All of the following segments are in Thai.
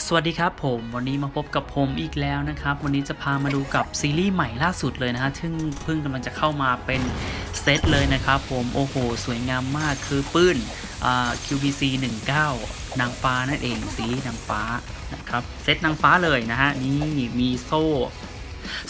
สวัสดีครับผมวันนี้มาพบกับผมอีกแล้วนะครับ วันนี้จะพามาดูกับซีรีส์ใหม่ล่าสุดเลยนะฮะซึ่งเพิ่งกำลังจะเข้ามาเป็นเซตเลยนะครับผมโอ้โห สวยงามมากคือปื้นอ่า QBC 19 นางฟ้านั่นเองสีนางฟ้านะครับเซตนางฟ้าเลยนะฮะนี่มีโซ่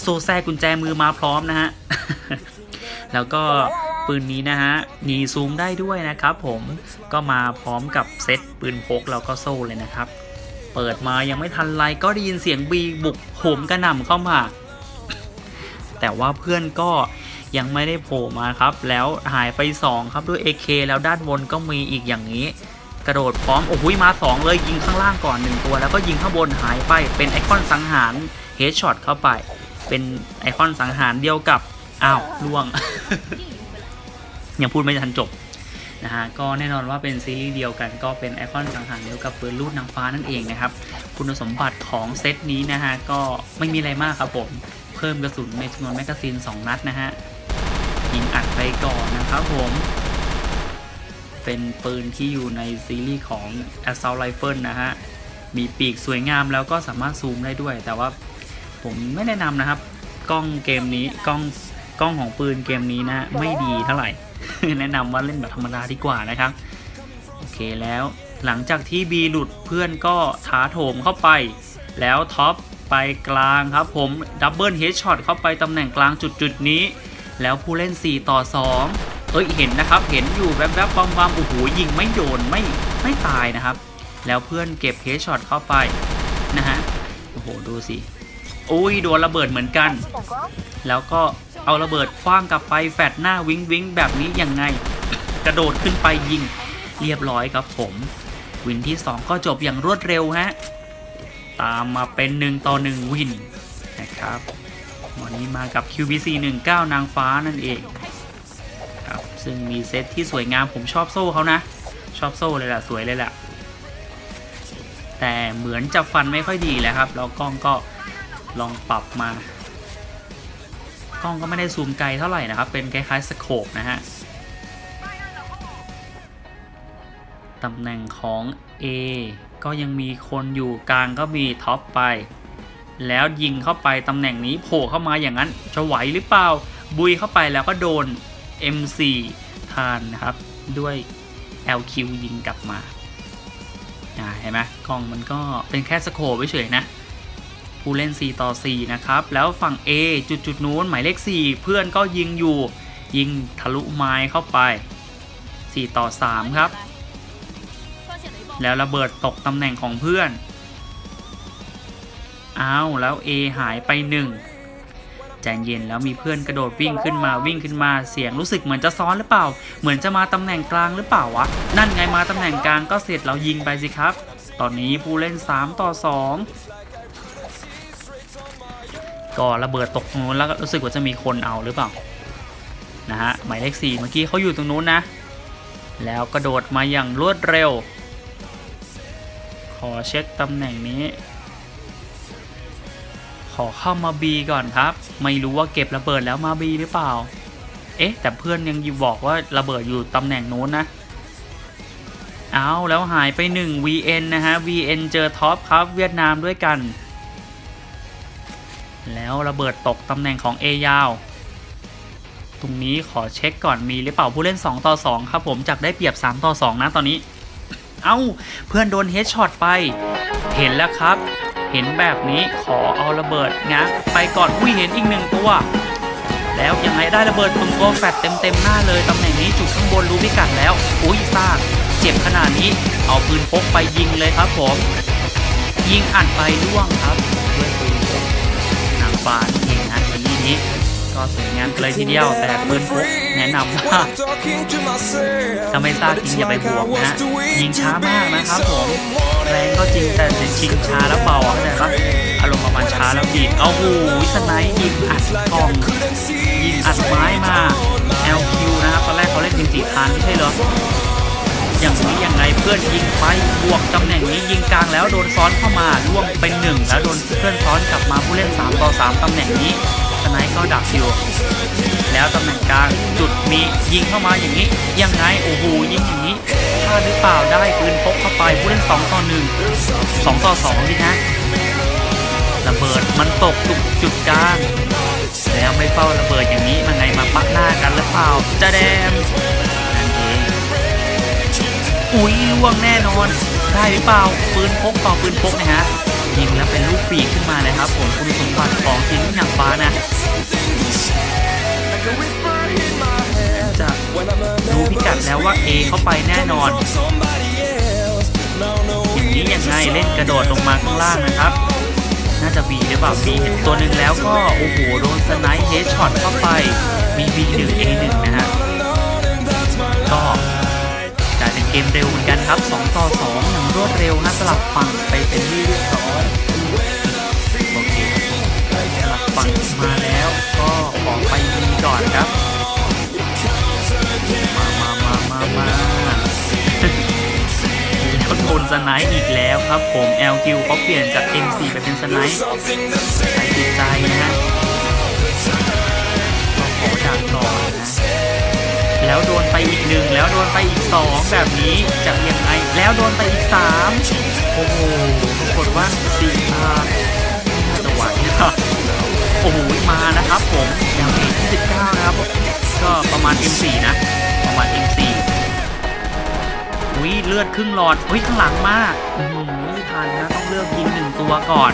โซ่แทรกกุญแจมือมาพร้อมนะฮะแล้วก็ปืนนี้นะฮะมีซูมได้ด้วยนะครับผมก็มาพร้อมกับเซตปืนพกแล้วก็โซ่เลยนะครับ เปิดมายังไม่ทันไรก็ได้ยินเสียงบีบุกโหมกระหน่ำเข้ามา แต่ว่าเพื่อนก็ยังไม่ได้โผล่มาครับ แล้วหายไป 2 ครับด้วย AK แล้วด้านบนก็มีอีกอย่างนี้ กระโดดพร้อม โอ้โหมา 2 เลยยิงข้างล่างก่อน 1 ตัว แล้วก็ยิงข้างบนหายไปเป็นไอคอนสังหารเฮดช็อตเข้าไป เป็นไอคอนสังหารเดียวกับ อ้าวล่วง ยังพูดไม่ทันจบ นะฮะก็แน่นอนว่าเป็นซีรีส์เดียวกันก็เป็นไอคอนสังหารเดียวกับปืนลูดนางฟ้านั่นเองนะครับ คุณสมบัติของเซตนี้นะฮะก็ไม่มีอะไรมากครับผม เพิ่มกระสุนในจำนวนแมกกาซีน 2 นัดนะฮะยิงอัดไปก่อนนะครับผม เป็นปืนที่อยู่ในซีรีส์ของ Assault Rifle นะฮะ มีปีกสวยงามแล้วก็สามารถซูมได้ด้วย แต่ว่าผมไม่แนะนำนะครับ กล้องเกมนี้กล้อง ล้องของปืนเกมนี้นะไม่ดีเท่าไหร่ แนะนำว่าเล่นแบบธรรมดาดีกว่านะครับ โอเคแล้วหลังจากที่บีหลุดเพื่อนก็ท้าโถมเข้าไป แล้วท็อปไปกลางครับผมดับเบิลเฮดช็อตเข้าไปตำแหน่งกลางจุดจุดนี้ แล้วผู้เล่น 4 ต่อ 2 เอ้ยเห็นนะครับ เห็นอยู่แวบๆบางๆโอ้โหยิงไม่โดนไม่ไม่ตายนะครับ แล้วเพื่อนเก็บเฮดช็อตเข้าไปนะฮะโอ้โหดูสิ อุ้ยโดนระเบิดเหมือนกัน แล้วก็เอาระเบิดคว้างกลับไปแฟดหน้าวิงวิงแบบนี้ยังไง กระโดดขึ้นไปยิงเรียบร้อยครับผม วินที่ 2 ก็จบอย่างรวดเร็วฮะ ตามมาเป็น 1 ต่อ 1 วินนะครับวันนี้มากับ QBC 19 นางฟ้านั่นเองครับซึ่งมีเซตที่สวยงามผมชอบโซ่เขานะ ชอบโซ่เลยแหละสวยเลยแหละแต่เหมือนจะฟันไม่ค่อยดีแล้วครับ แล้วกล้องก็ ลองปรับมากล้องก็ไม่ได้ซูมไกลเท่าไหร่นะครับ เป็นคล้ายๆสโคปนะฮะตำแหน่งของ A ก็ยังมีคนอยู่กลางก็มีท็อปไป แล้วยิงเข้าไปตำแหน่งนี้โผล่เข้ามาอย่างนั้นจะไหวหรือเปล่า บุยเข้าไปแล้วก็โดน M4 ทานนะครับ ด้วย LQ ยิงกลับมาอ่าเห็นไหมกล้องมันก็เป็นแค่สโคปเฉยๆนะ ผู้เล่น 4 ต่อ 4 นะครับ แล้วฝั่ง A จุดจุดนู้นหมายเลข 4 เพื่อนก็ยิงอยู่ ยิงทะลุไม้เข้าไป 4 ต่อ 3 ครับ แล้วระเบิดตกตำแหน่งของเพื่อน อ้าว แล้ว A หายไปหนึ่งใจเย็นแล้วมีเพื่อนกระโดดวิ่งขึ้นมาวิ่งขึ้นมาเสียงรู้สึกเหมือนจะซ้อนหรือเปล่า เหมือนจะมาตำแหน่งกลางหรือเปล่าวะ นั่นไงมาตำแหน่งกลางก็เสร็จเรายิงไปสิครับ ตอนนี้ผู้เล่น 3 ต่อ 2 ก็ระเบิดตกตรงนู้นแล้วก็รู้สึกว่าจะมีคนเอาหรือเปล่านะฮะหมายเลข4เมื่อกี้เขาอยู่ตรงนู้นนะ แล้วกระโดดมาอย่างรวดเร็ว ขอเช็คตำแหน่งนี้ ขอเข้ามา B ก่อนครับ ไม่รู้ว่าเก็บระเบิดแล้วมา B หรือเปล่า เอ๊ะ แต่เพื่อนยังอยู่บอกว่าระเบิดอยู่ตำแหน่งนู้นนะเอาแล้วหายไป 1 VN นะฮะ VN เจอท็อปครับเวียดนามด้วยกัน แล้วระเบิดตกตำแหน่งของ A ยาว ตรงนี้ขอเช็คก่อนมีหรือเปล่าผู้เล่น 2 ต่อ 2 ครับผมจากได้เปรียบ 3 ต่อ 2 นะตอนนี้ เอ้าเพื่อนโดนเฮดช็อตไป เห็นแล้วครับ เห็นแบบนี้ขอเอาระเบิดงักไปก่อนอุ้ยเห็นอีกหนึ่งตัว แล้วยังไงได้ระเบิดตรงตัวแฟดเต็มเต็มๆหน้าเลยตำแหน่งนี้จุดข้างบนรู้พิกัดแล้ว อุ้ยซากเจ็บขนาดนี้เอาปืนพกไปยิงเลยครับผม ยิงอัดไปร่วงครับ นางฟ้าเองนะวันนี้นี้ก็สวยงามเลยทีเดียว แต่ปืนพกแนะนำว่าถ้าไม่ทราบจริงอย่าไปบวกนะยิงช้ามากนะครับผมแรงก็จริงแต่ชิงช้าแล้วเบาอะเข้าใจปะอารมณ์ประมาณช้าแล้วดีดเอาหูวิสไนยิงอัดกล่องยิงอัดไม้มา LQ นะครับตอนแรกเขาเล่นยิงจีทานไม่ใช่เหรอ อย่างนี้ยังไงเพื่อนยิงไปบวกตำแหน่งนี้ยิงกลางแล้วโดนซ้อนเข้ามาล่วงเป็นหนึ่งแล้วโดนเพื่อนซ้อนกลับมาผู้เล่น3ต่อ3ตำแหน่งนี้สไนก็ดักอยู่แล้วตำแหน่งกลางจุดมียิงเข้ามาอย่างนี้ ยังไงโอ้โหยิงอย่างนี้พลาดหรือเปล่าได้ปืนพกเข้าไปผู้เล่น2ต่อ1 2ต่อ2นี่ฮะระเบิดมันตกจุดจุดกลางแล้วไม่เฝ้าระเบิดอย่างนี้มันไงมาปักหน้ากันหรือเปล่าจะแดง อุ้ยล่วงแน่นอน ได้หรือเปล่าปืนพกต่อปืนพกนะฮะยิงแล้วเป็นลูกปีกขึ้นมาเลยครับ ผมคุณสมบัติของทีมหนังฟ้านะจะรู้พิกัดแล้วว่า A เข้าไปแน่นอนอย่างนี้ยังไงเล่นกระโดดลงมาข้างล่างนะครับน่าจะ B หรือเปล่า B เห็นตัวหนึ่งแล้วก็โอ้โหโดนสไนป์เฮดช็อตเข้าไปมี B 1 A 1นะฮะ รวดเร็วนะสลับฝั่งไปเป็นที่เรียบร้อยโอเคสลับฝั่งมาแล้วก็ขอไปดีก่อนครับ มามามามามาเขาโดนสไนป์อีกแล้วครับผม LQ เขาเปลี่ยนจาก M4 ไปเป็นสไนป์ใจติดใจนะฮะขอดักก่อนนะ แล้วโดนไปอีกหนึ่งแล้วโดนไปอีกสองแบบนี้จะยังไงแล้วโดนไปอีกสามโอ้โหปรากฏว่าสี่อาน่าจะไหวนะครับโอ้โหมานะครับผมอย่างที่สิบเก้านะครับก็ประมาณ M4 นะประมาณ M4 อุ้ยเลือดครึ่งหลอดอุ้ยข้างหลังมากอืมไม่ทันนะต้องเลือกยิงหนึ่งตัวก่อน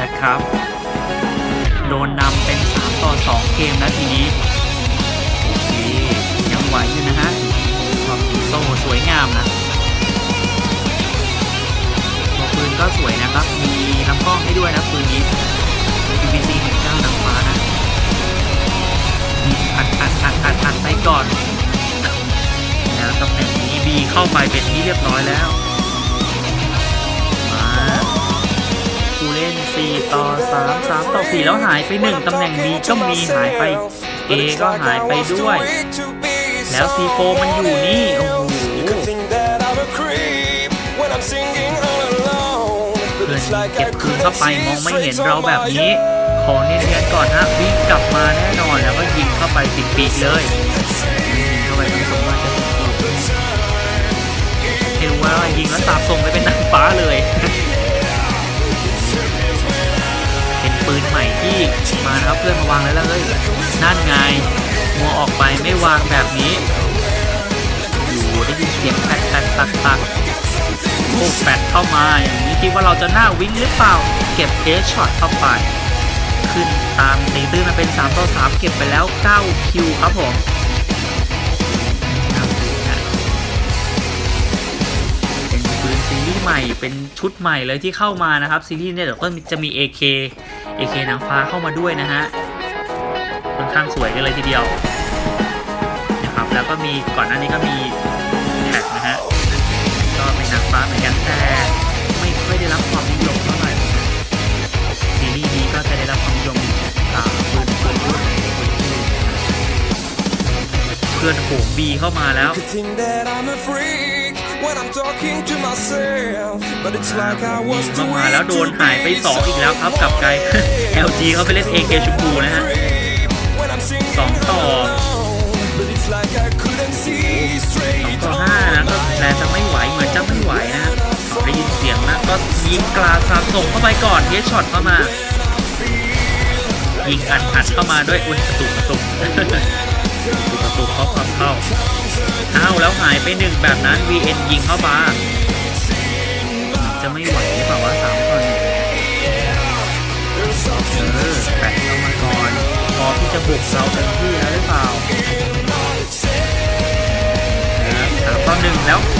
นะครับ โดนนำเป็น 3 ต่อ 2 เกมแล้วทีนี้ ไหวอยู่นะฮะความยิงโซ่สวยงามนะตัวปืนก็สวยนะครับ มีลำกล้องให้ด้วยนะปืนนี้ UBC 19นางฟ้านะมีอัดอัดอัดอัดอัดไปก่อนแล้วตำแหน่งนี้ B เข้าไปเป็นที่เรียบร้อยแล้วมาผู้เล่น 4 ต่อ 3 3 ต่อ 4 แล้วหายไป 1ตำแหน่ง B ก็มีหายไป A ก็หายไปด้วย แล้ว C4 มันอยู่นี่ โอ้โหเพื่อนเก็บคืนเข้าไปมองไม่เห็นเราแบบนี้ ขอเนียนๆก่อนฮะวิ่งกลับมาแน่นอนแล้วก็ยิงเข้าไปติดปีกเลยยิงเข้าไปทั้งสองมาจะติดปีกเห็นว่ายิงแล้วสาบส่งไปเป็นนางฟ้าเลยเป็นปืนใหม่ที่มานะครับเพื่อนมาวางแล้วเลยนั่นไง มัวออกไปไม่วางแบบนี้ อยู่ได้ยินเสียงแตกแตกตักตักโอ้แปดเข้ามาอย่างนี้คิดว่าเราจะหน้าวิ่งหรือเปล่า เก็บเอช็อตเข้าไป ขึ้นตามตีตื้นมาเป็น3ต่อ3เก็บไปแล้ว 9 คิวครับผมเป็นปืนซีรีส์ใหม่เป็นชุดใหม่เลยที่เข้ามานะครับ ซีรีส์เนี่ยเดี๋ยวก็จะมี AK AK นางฟ้าเข้ามาด้วยนะฮะ ค่อนข้างสวยกันเลยทีเดียวนะครับแล้วก็มีก่อนหน้านี้ก็มีแท็กนะฮะก็เป็นนางฟ้าเหมือนกันแต่ไม่ค่อยได้รับความนิยมเท่าไหร่ซีรีส์นี้ก็จะได้รับความนิยมตามปืนปืนรุ่นเพื่อนโขงบีเข้ามาแล้ว Could think that I'm a freak when I'm talking to myself, but it's like I ยิ was งเข้า too มา weak แล้วโดน to หายไป be 2อีกแล้วครับกับไกล LG เขาไปเล่น AK ชมพูนะฮะ when I'm singing สองต่อสองต่อห้านะก็แต่จะไม่ไหวเหมือนจะไม่ไหวนะเขาได้ยินเสียงนะก็ยิงกลาสาส่งเข้าไปก่อนเฮดช็อตเข้ามายิงอัดอัดเข้ามาด้วยอุ้ยกระตุกกระตุกกระตุกกระตุกเข้าความเข้าอ้าวแล้วหายไปหนึ่งแบบนั้น VN ยิงเข้ามาจะไม่ไหวหรือเปล่าวะสามคนเออแปะเข้ามาก่อนพอที่จะบุกเรา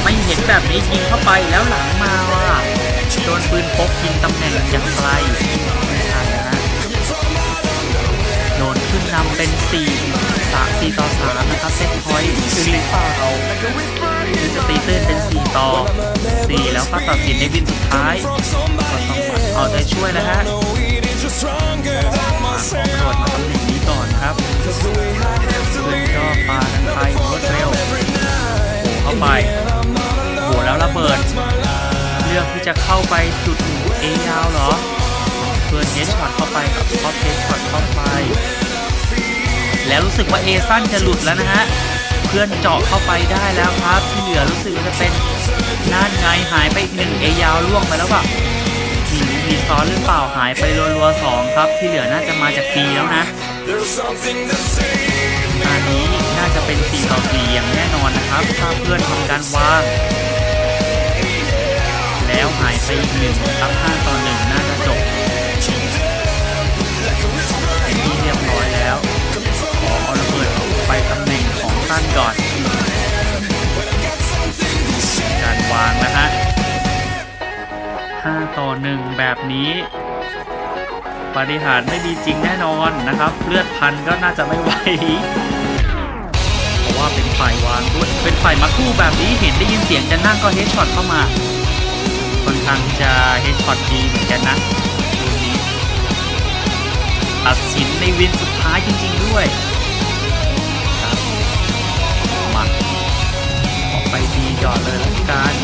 ไม่เห็นแบบนี้ยิงเข้าไปแล้วหลังมาว่ะโดนปืนพกยิงตำแหน่งอย่างไกลไม่ทันนะฮะโดนขึ้นนำเป็น4 3 4ต่อ3นะครับเซตพอยต์ถึงหรือเปล่าคือจะตีตื้นเป็น 4 ต่อ 4 แล้วก็ตัดสินในวินสุดท้ายก็ต้องมาเอาใจช่วยนะฮะมาขอ myself. กระโดดมาตำแหน่งนี้ก่อนครับ Cause the way I have to เพื่อนก็ปากันไปรวดเร็วเข้าไป โหแล้วระเบิด เลือกที่จะเข้าไปจุดเอยาวเหรอเพื่อนเฮดช็อตเข้าไปกับท็อปเฮดช็อตเข้าไป แล้วรู้สึกว่าเอสั้นจะหลุดแล้วนะฮะ เพื่อนเจาะเข้าไปได้แล้วครับ ที่เหลือรู้สึกว่าจะเป็นน่านไงหายไปอีกหนึ่งเอยาวล่วงไปแล้วแบบมีมีซ้อนหรือเปล่าหายไปรัวๆสองครับ ที่เหลือน่าจะมาจากปีแล้วนะอันนี้น่าจะเป็น4ต่อ4อย่างแน่นอนนะครับ ถ้าเพื่อนทำการวาง ไปอีกหนึ่งครับ5ต่อ1น่าจะจบเป็นที่เรียบร้อยแล้วขอเอาระเบิดไปตำแหน่งของสั้นก่อนการวางนะฮะ5ต่อ1แบบนี้ปฏิหารไม่มีจริงแน่นอนนะครับ เลือดพันก็น่าจะไม่ไหวเพราะว่าเป็นฝ่ายวางด้วยเป็นฝ่ายมาคู่แบบนี้เห็นได้ยินเสียงจะนั่งก็เฮดช็อตเข้ามา ค่อนข้างจะเฮดช็อตดีเหมือนกันนะลูนี้ตัดสินในวินสุดท้ายจริง ๆ ด้วยครับมาออกไปดีก่อนเลยละกัน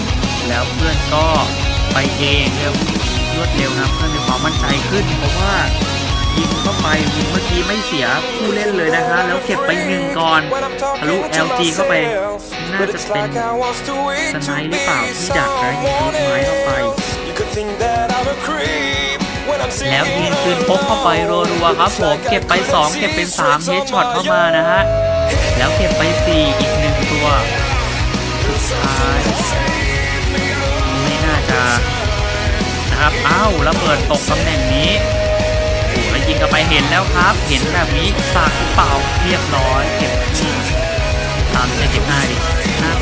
แล้วเพื่อนก็ไปเองเร็วรวดเร็วนะเพื่อนมีความมั่นใจขึ้น เพราะว่ายิงเข้าไปยิงเมื่อกี้ไม่เสียผู้เล่นเลยนะฮะแล้วเก็บไปหนึ่งก่อนทะลุ LG เข้าไป น่าจะเป็นสไนหรือเปล่าที่ดักนะยิงทะลุไม้เข้าไป แล้วยิงปืนพกเข้าไปรัวๆครับผมเก็บไป 2 เก็บเป็น3เฮดช็อตเข้ามานะฮะ แล้วเก็บไป 4 อีกหนึ่งตัวสุดท้ายไม่น่าจะนะครับอ้าวระเบิดตกตำแหน่งนี้โอ้แล้วยิงกลับไปเห็นแล้วครับ เห็นแบบนี้สากเปล่าเรียบร้อยเก็บที่ามจะเก็บห้าห้าต่อสี่เป็นไงบ้า